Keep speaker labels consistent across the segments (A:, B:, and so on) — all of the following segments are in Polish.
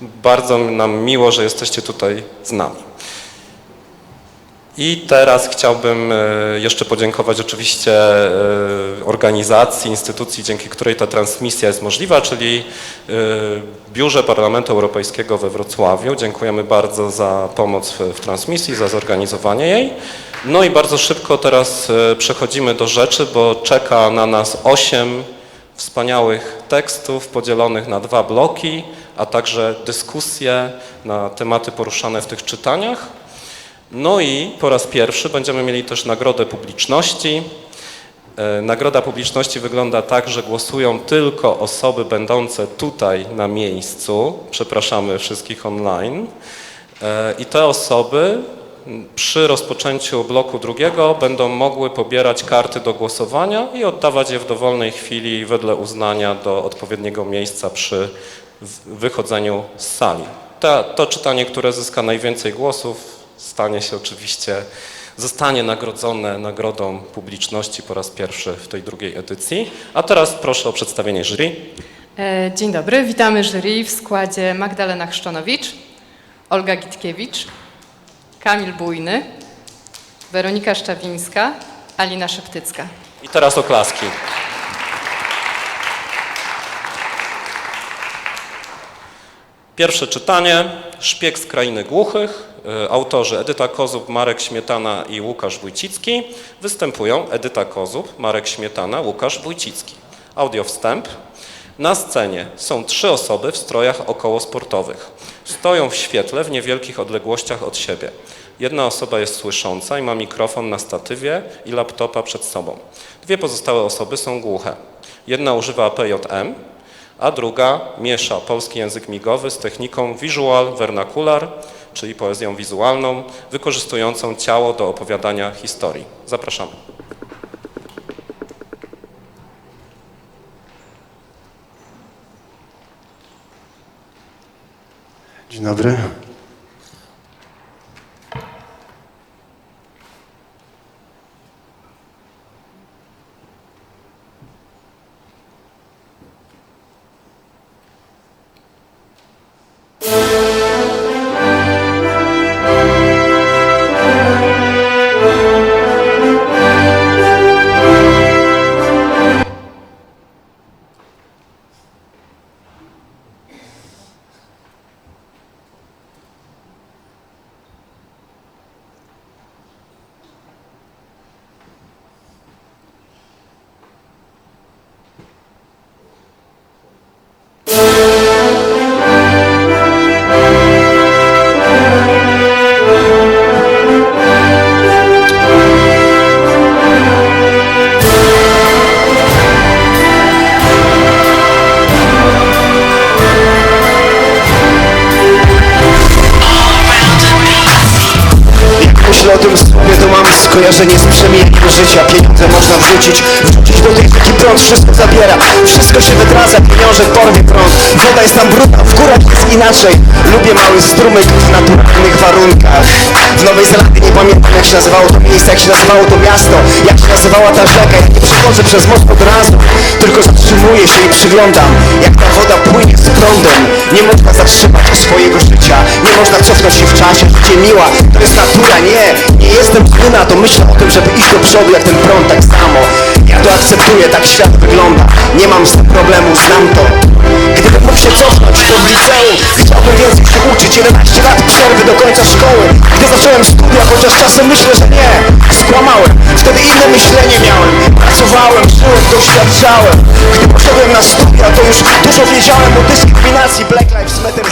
A: Bardzo nam miło, że jesteście tutaj z nami. I teraz chciałbym e, jeszcze podziękować oczywiście e, organizacji, instytucji, dzięki której ta transmisja jest możliwa, czyli e, Biurze Parlamentu Europejskiego we Wrocławiu. Dziękujemy bardzo za pomoc w, transmisji, za zorganizowanie jej. No i bardzo szybko teraz przechodzimy do rzeczy, bo czeka na nas osiem wspaniałych tekstów podzielonych na dwa bloki, a także dyskusje na tematy poruszane w tych czytaniach. No i po raz pierwszy będziemy mieli też nagrodę publiczności. E, Nagroda publiczności wygląda tak, że głosują tylko osoby będące tutaj na miejscu. Przepraszamy wszystkich online. E, I te osoby przy rozpoczęciu bloku drugiego będą mogły pobierać karty do głosowania i oddawać je w dowolnej chwili wedle uznania do odpowiedniego miejsca przy w- wychodzeniu z sali. Ta, to czytanie, które zyska najwięcej głosów, stanie się oczywiście, zostanie nagrodzone nagrodą publiczności po raz pierwszy w tej drugiej edycji. A teraz proszę o przedstawienie jury.
B: E, Dzień dobry, witamy jury w składzie Magdalena Chrzczonowicz, Olga Gitkiewicz, Kamil Bujny, Weronika Szczawińska, Alina Szeptycka.
A: I teraz oklaski. Pierwsze czytanie, Szpieg z krainy głuchych. E, Autorzy Edyta Kozub, Marek Śmietana i Łukasz Wójcicki. Występują Edyta Kozub, Marek Śmietana, Łukasz Wójcicki. Audio wstęp. Na scenie są trzy osoby w strojach okołosportowych. Stoją w świetle w niewielkich odległościach od siebie. Jedna osoba jest słysząca i ma mikrofon na statywie i laptopa przed sobą. Dwie pozostałe osoby są głuche. Jedna używa PJM, a druga miesza polski język migowy z techniką visual vernacular, czyli poezją wizualną, wykorzystującą ciało do opowiadania historii. Zapraszamy.
C: Dzień dobry. Życia Pieniądze można wrzucić, wrzucić do tej rzeki prąd Wszystko zabiera, wszystko się wydradza Pieniążek porwie prąd, woda jest tam brudna W górach jest inaczej. Lubię mały strumyk w naturalnych warunkach. W Nowej Zelandii pamiętam jak się nazywało to miejsce Jak się nazywało to miasto, jak się nazywała ta rzeka. Jak nie przechodzę przez most od razu Tylko zatrzymuję się i przyglądam Jak ta woda płynie z prądem. Nie można zatrzymać swojego życia Nie można cofnąć się w czasie. Życie miła, to jest natura, nie Nie jestem zły na to, myślę o tym, żeby iść do przodu Jak ten prąd tak samo. Ja to akceptuję, tak świat wygląda. Nie mam z tym problemu, znam to. Gdybym mógł się cofnąć, w liceum Chciałbym więcej się uczyć. 11 lat przerwy do końca szkoły. Gdy zacząłem studia, chociaż czasem myślę, że nie. Skłamałem, wtedy inne myślenie miałem. Pracowałem, żyłem, doświadczałem. Gdy poszedłem na studia, to już dużo wiedziałem o dyskryminacji. Black Lives Matter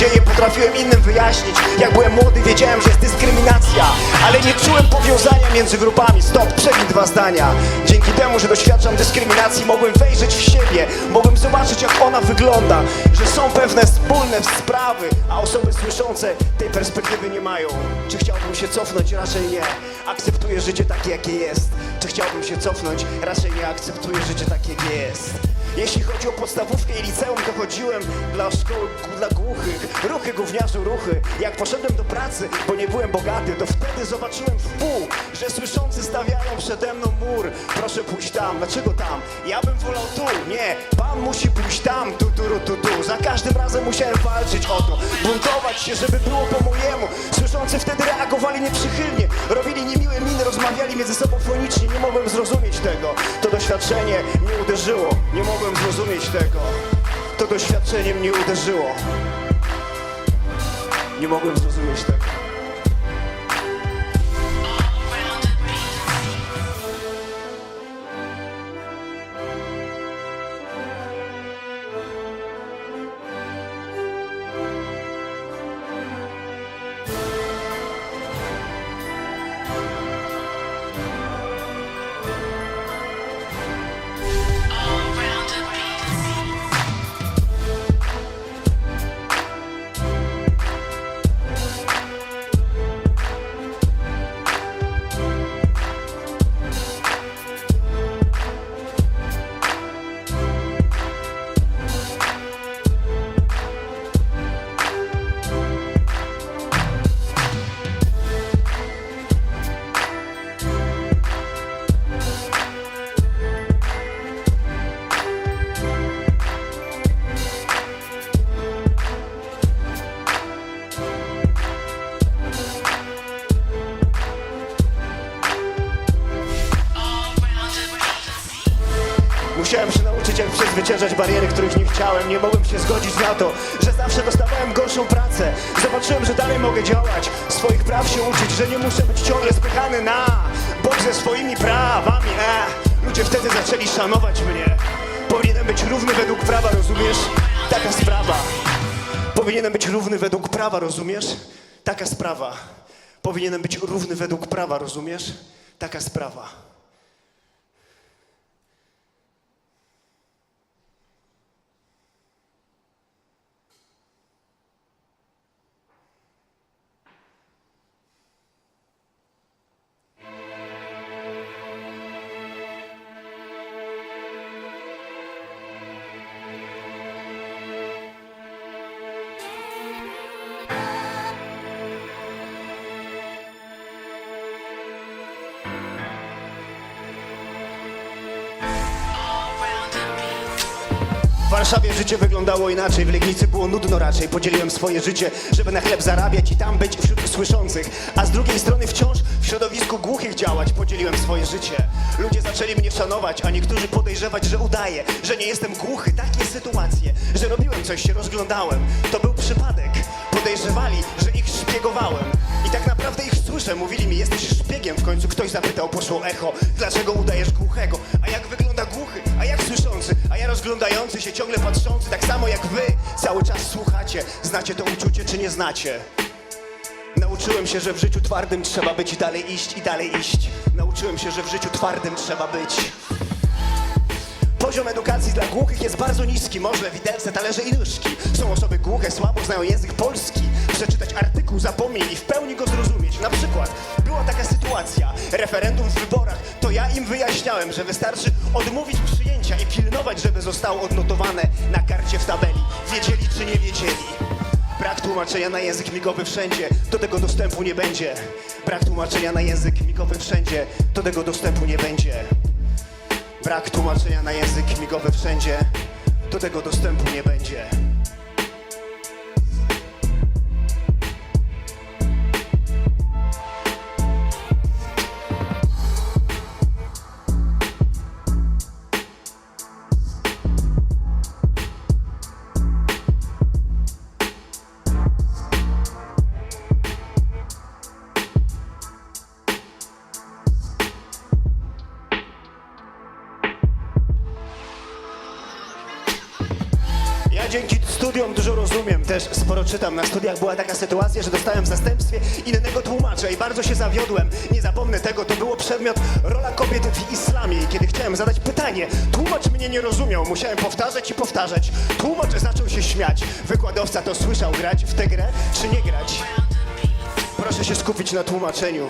C: dzieje, potrafiłem innym wyjaśnić. Jak byłem młody, wiedziałem, że jest dyskryminacja. Ale nie czułem powiązania między grupami. Stop, przebij dwa zdania. Dzięki temu, że doświadczam dyskryminacji Mogłem wejrzeć w siebie. Mogłem zobaczyć, jak ona wygląda. Że są pewne wspólne sprawy A osoby słyszące tej perspektywy nie mają. Czy chciałbym się cofnąć? Raczej nie. Akceptuję życie takie, jakie jest. Czy chciałbym się cofnąć? Raczej nie akceptuję życie takie, jakie jest Jeśli chodzi o podstawówkę i liceum, to chodziłem dla szkoły dla głuchych. Ruchy, gówniarzu, ruchy. Jak poszedłem do pracy, bo nie byłem bogaty, to wtedy zobaczyłem w pół, że słyszący stawiają przede mną mur. Proszę pójść tam, dlaczego tam? Ja bym wolał tu, nie. Pan musi pójść tam, tu, tu, tu, tu. Za każdym razem musiałem walczyć o to, buntować się, żeby było po mojemu. Słyszący wtedy reagowali nieprzychylnie, robili niemiłe miny, rozmawiali między sobą fonicznie. Nie mogłem zrozumieć tego. To doświadczenie mnie uderzyło. Nie mogłem zrozumieć tego. To doświadczenie mnie uderzyło. Nie mogłem zrozumieć tego. Chciałem. Nie mogłem się zgodzić na to, że zawsze dostawałem gorszą pracę. Zobaczyłem, że dalej mogę działać, swoich praw się uczyć, że nie muszę być ciągle spychany na bok ze swoimi prawami. E, ludzie wtedy zaczęli szanować mnie. Powinienem być równy według prawa, rozumiesz? Taka sprawa. Powinienem być równy według prawa, rozumiesz? Taka sprawa. Powinienem być równy według prawa, rozumiesz? Taka sprawa. Warszawie życie wyglądało inaczej, w Legnicy było nudno raczej. Podzieliłem swoje życie, żeby na chleb zarabiać i tam być wśród słyszących. A z drugiej strony wciąż w środowisku głuchych działać. Podzieliłem swoje życie. Ludzie zaczęli mnie szanować, a niektórzy podejrzewać, że udaję, że nie jestem głuchy. Takie sytuacje, że robiłem coś, się rozglądałem. To był przypadek. Podejrzewali, że ich szpiegowałem. I tak naprawdę ich słyszę, mówili mi, jesteś szpiegiem. W końcu ktoś zapytał, poszło echo, dlaczego udajesz głuchego? A jak wygląda głuchy? A jak słyszący? A ja rozglądający się, ciągle patrzący, tak samo jak wy. Cały czas słuchacie. Znacie to uczucie, czy nie znacie? Nauczyłem się, że w życiu twardym trzeba być i dalej iść, i dalej iść. Nauczyłem się, że w życiu twardym trzeba być. Poziom edukacji dla głuchych jest bardzo niski. Może widelce, talerze i nóżki. Są osoby głuche, słabo znają język polski. Przeczytać artykuł, zapomnieć i w pełni go zrozumieć. Na przykład była taka sytuacja. Referendum w wyborach. To ja im wyjaśniałem, że wystarczy odmówić przyjęcia i pilnować, żeby zostało odnotowane na karcie w tabeli. Wiedzieli czy nie wiedzieli. Brak tłumaczenia na język migowy wszędzie, do tego dostępu nie będzie. Brak tłumaczenia na język migowy wszędzie, do tego dostępu nie będzie. Brak tłumaczenia na język migowy wszędzie, do tego dostępu nie będzie. Też sporo czytam. Na studiach była taka sytuacja, że dostałem w zastępstwie innego tłumacza i bardzo się zawiodłem. Nie zapomnę tego, to było przedmiot rola kobiet w islamie i kiedy chciałem zadać pytanie, tłumacz mnie nie rozumiał. Musiałem powtarzać i powtarzać. Tłumacz zaczął się śmiać. Wykładowca to słyszał grać w tę grę, czy nie grać? Proszę się skupić na tłumaczeniu.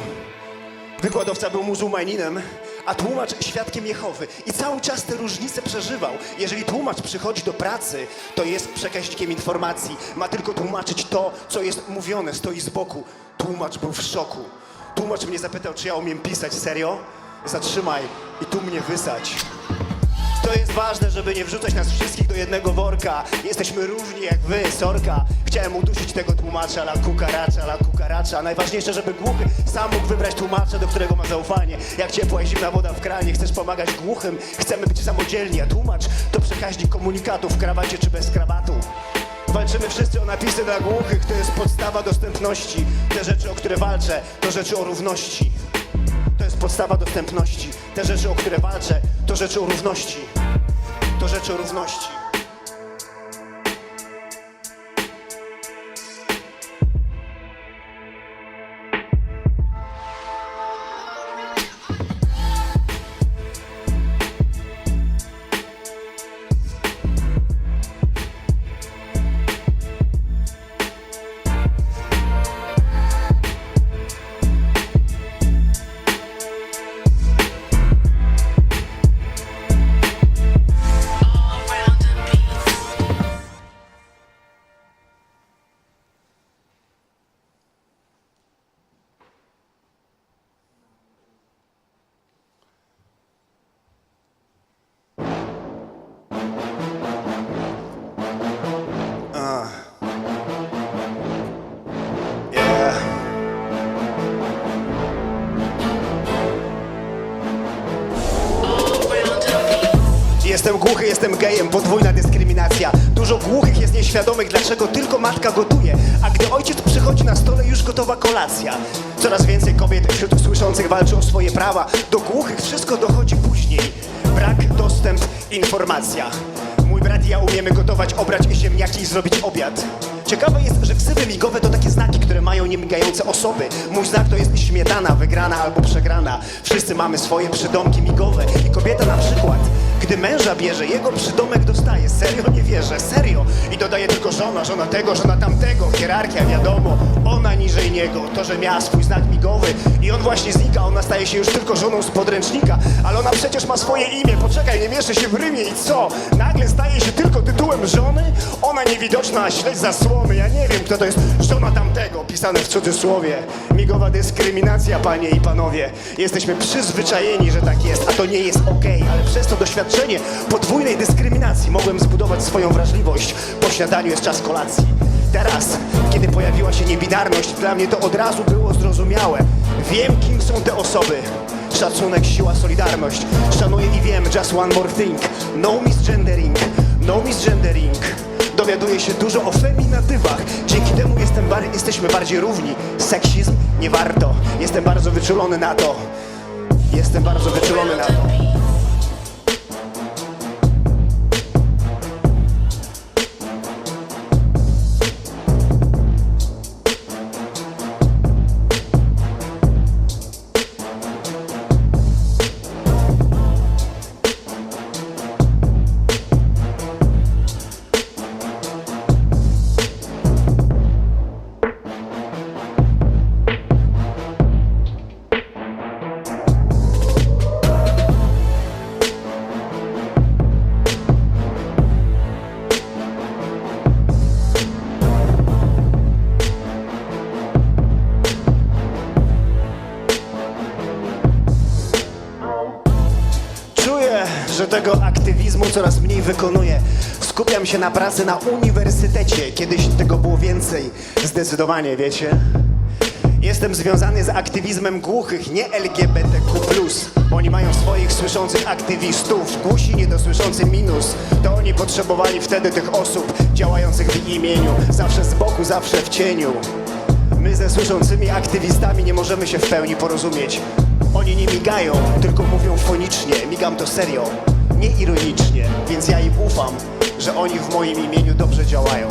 C: Wykładowca był muzułmaninem, a tłumacz świadkiem Jehowy. I cały czas te różnice przeżywał. Jeżeli tłumacz przychodzi do pracy, to jest przekaźnikiem informacji. Ma tylko tłumaczyć to, co jest mówione, stoi z boku. Tłumacz był w szoku. Tłumacz mnie zapytał, czy ja umiem pisać. Serio? Zatrzymaj i tu mnie wysadź. To jest ważne, żeby nie wrzucać nas wszystkich do jednego worka. Jesteśmy różni jak wy, sorka. Chciałem udusić tego tłumacza, la kukaracza, la kukaracza. Najważniejsze, żeby głuchy sam mógł wybrać tłumacza, do którego ma zaufanie. Jak ciepła i zimna woda w kranie, chcesz pomagać głuchym, chcemy być samodzielni, a tłumacz to przekaźnik komunikatu w krawacie czy bez krawatu. Walczymy wszyscy o napisy dla głuchych, to jest podstawa dostępności. Te rzeczy, o które walczę, to rzeczy o równości. To jest podstawa dostępności. Te rzeczy, o które walczę, to rzeczy o równości. To rzeczy o równości. Głuchy, jestem gejem, podwójna dyskryminacja. Dużo głuchych jest nieświadomych, dlaczego tylko matka gotuje, a gdy ojciec przychodzi na stole, już gotowa kolacja. Coraz więcej kobiet wśród słyszących walczy o swoje prawa. Do głuchych wszystko dochodzi później. Brak, dostęp, informacja. Mój brat i ja umiemy gotować, obrać ziemniaki i zrobić obiad. Ciekawe jest, że ksywy migowe to takie znaki, które mają niemigające osoby. Mój znak to jest śmietana, wygrana albo przegrana. Wszyscy mamy swoje przydomki migowe i kobieta na przykład, gdy męża bierze, jego przydomek dostaje. Serio nie wierzę, serio. I dodaje tylko żona, żona tego, żona tamtego. Hierarchia, wiadomo, ona niżej niego. To, że miała swój znak migowy i on właśnie znika, ona staje się już tylko żoną z podręcznika. Ale ona przecież ma swoje imię, poczekaj, nie mieszczę się w rymie i co? Nagle staje się tylko tytułem żony? Ona niewidoczna, a śledź Ja nie wiem, kto to jest żona tamtego, pisane w cudzysłowie. Migowa dyskryminacja, panie i panowie. Jesteśmy przyzwyczajeni, że tak jest, a to nie jest okej, ale przez to doświadczenie podwójnej dyskryminacji mogłem zbudować swoją wrażliwość. Po śniadaniu jest czas kolacji. Teraz, kiedy pojawiła się niebinarność, dla mnie to od razu było zrozumiałe. Wiem, kim są te osoby. Szacunek, siła, solidarność. Szanuję i wiem, just one more thing. No misgendering, no misgendering. Dowiaduję się dużo o feminatywach. Dzięki temu jestem bar- jesteśmy bardziej równi. Seksizm nie warto. Jestem bardzo wyczulony na to. Jestem bardzo wyczulony na to. Że tego aktywizmu coraz mniej wykonuję. Skupiam się na pracy na uniwersytecie. Kiedyś tego było więcej. Zdecydowanie, wiecie? Jestem związany z aktywizmem głuchych, nie LGBTQ+. Oni mają swoich słyszących aktywistów, głusi niedosłyszący minus. To oni potrzebowali wtedy tych osób działających w imieniu. Zawsze z boku, zawsze w cieniu. My ze słyszącymi aktywistami nie możemy się w pełni porozumieć. Oni nie migają, tylko mówią fonicznie. Migam to serio, nie ironicznie, więc ja im ufam, że oni w moim imieniu dobrze działają.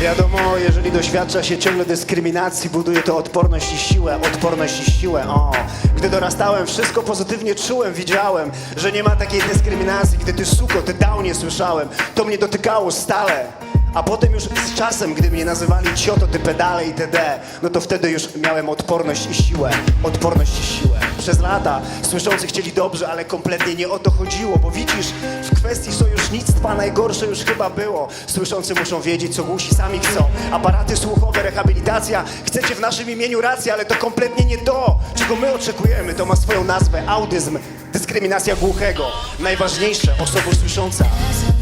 C: Wiadomo, jeżeli doświadcza się ciągle dyskryminacji, buduje to odporność i siłę, odporność i siłę. O, gdy dorastałem, wszystko pozytywnie czułem, widziałem, że nie ma takiej dyskryminacji. Gdy ty suko, ty downie słyszałem, to mnie dotykało stale. A potem już z czasem, gdy mnie nazywali cioto, ty pedale itd., no to wtedy już miałem odporność i siłę, odporność i siłę. Przez lata słyszący chcieli dobrze, ale kompletnie nie o to chodziło, bo widzisz, w sojusznictwa najgorsze już chyba było. Słyszący muszą wiedzieć, co głusi sami chcą. Aparaty słuchowe, rehabilitacja, chcecie w naszym imieniu rację, ale to kompletnie nie to, czego my oczekujemy. To ma swoją nazwę, autyzm, dyskryminacja głuchego. Najważniejsze, osoba słysząca.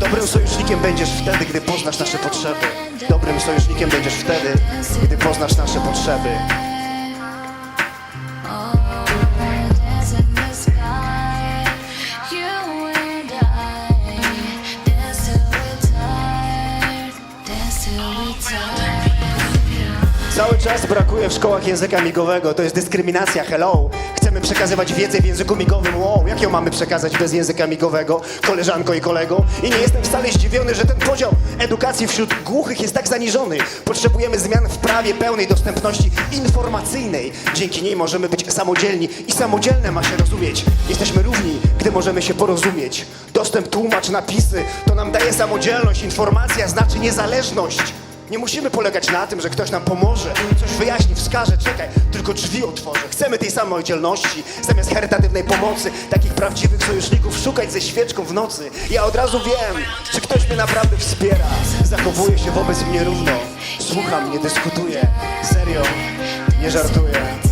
C: Dobrym sojusznikiem będziesz wtedy, gdy poznasz nasze potrzeby. Dobrym sojusznikiem będziesz wtedy, gdy poznasz nasze potrzeby. Cały czas brakuje w szkołach języka migowego, to jest dyskryminacja, hello. Chcemy przekazywać wiedzę w języku migowym, wow, jak ją mamy przekazać bez języka migowego, koleżanko i kolego? I nie jestem wcale zdziwiony, że ten poziom edukacji wśród głuchych jest tak zaniżony. Potrzebujemy zmian w prawie pełnej dostępności informacyjnej. Dzięki niej możemy być samodzielni i samodzielne ma się rozumieć. Jesteśmy równi, gdy możemy się porozumieć. Dostęp, tłumacz, napisy, to nam daje samodzielność, informacja znaczy niezależność. Nie musimy polegać na tym, że ktoś nam pomoże, coś wyjaśni, wskaże, czekaj, tylko drzwi otworzę. Chcemy tej samodzielności, zamiast charytatywnej pomocy, takich prawdziwych sojuszników szukać ze świeczką w nocy. Ja od razu wiem, czy ktoś mnie naprawdę wspiera, zachowuje się wobec mnie równo, słucha mnie, dyskutuje, serio, nie żartuję.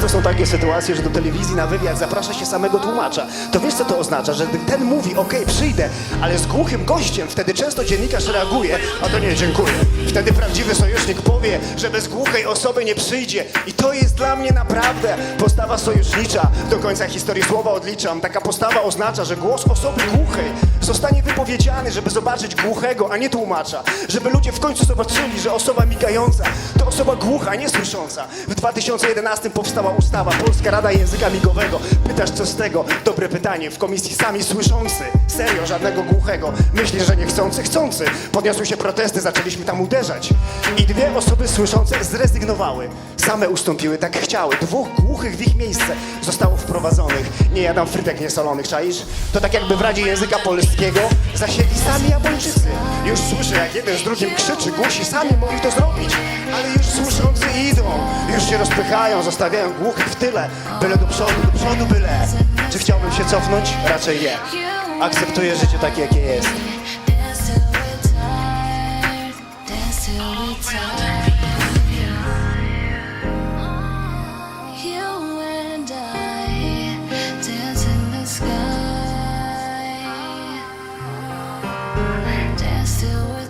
C: Często są takie sytuacje, że do telewizji na wywiad zaprasza się samego tłumacza. To wiesz co to oznacza? Że gdy ten mówi, okej, przyjdę, ale z głuchym gościem, wtedy często dziennikarz reaguje, a to nie, dziękuję. Wtedy prawdziwy sojusznik powie, że bez głuchej osoby nie przyjdzie. I to jest dla mnie naprawdę postawa sojusznicza. Do końca historii słowa odliczam. Taka postawa oznacza, że głos osoby głuchej zostanie wypowiedziany, żeby zobaczyć głuchego, a nie tłumacza. Żeby ludzie w końcu zobaczyli, że osoba migająca to osoba głucha, a nie słysząca. W 2011 powstała ustawa Polska Rada Języka Migowego. Pytasz co z tego? Dobre pytanie. W komisji sami słyszący. Serio, żadnego głuchego. Myślisz, że niechcący, chcący. Podniosły się protesty, zaczęliśmy tam uderzać. I dwie osoby słyszące zrezygnowały. Same ustąpiły, tak chciały. Dwóch głuchych w ich miejsce zostało wprowadzonych. Nie jadam frytek niesolonych, czaisz? To tak jakby w Radzie Języka Polskiego zasiedli sami Japończycy. Już słyszę, jak jeden z drugim krzyczy, głusi sami mogli to zrobić. Ale już słyszący idą, już się rozpychają, zostawiają głuchych w tyle. Byle do przodu, do przodu byle. Czy chciałbym się cofnąć? Raczej nie. Akceptuję życie takie, jakie jest. still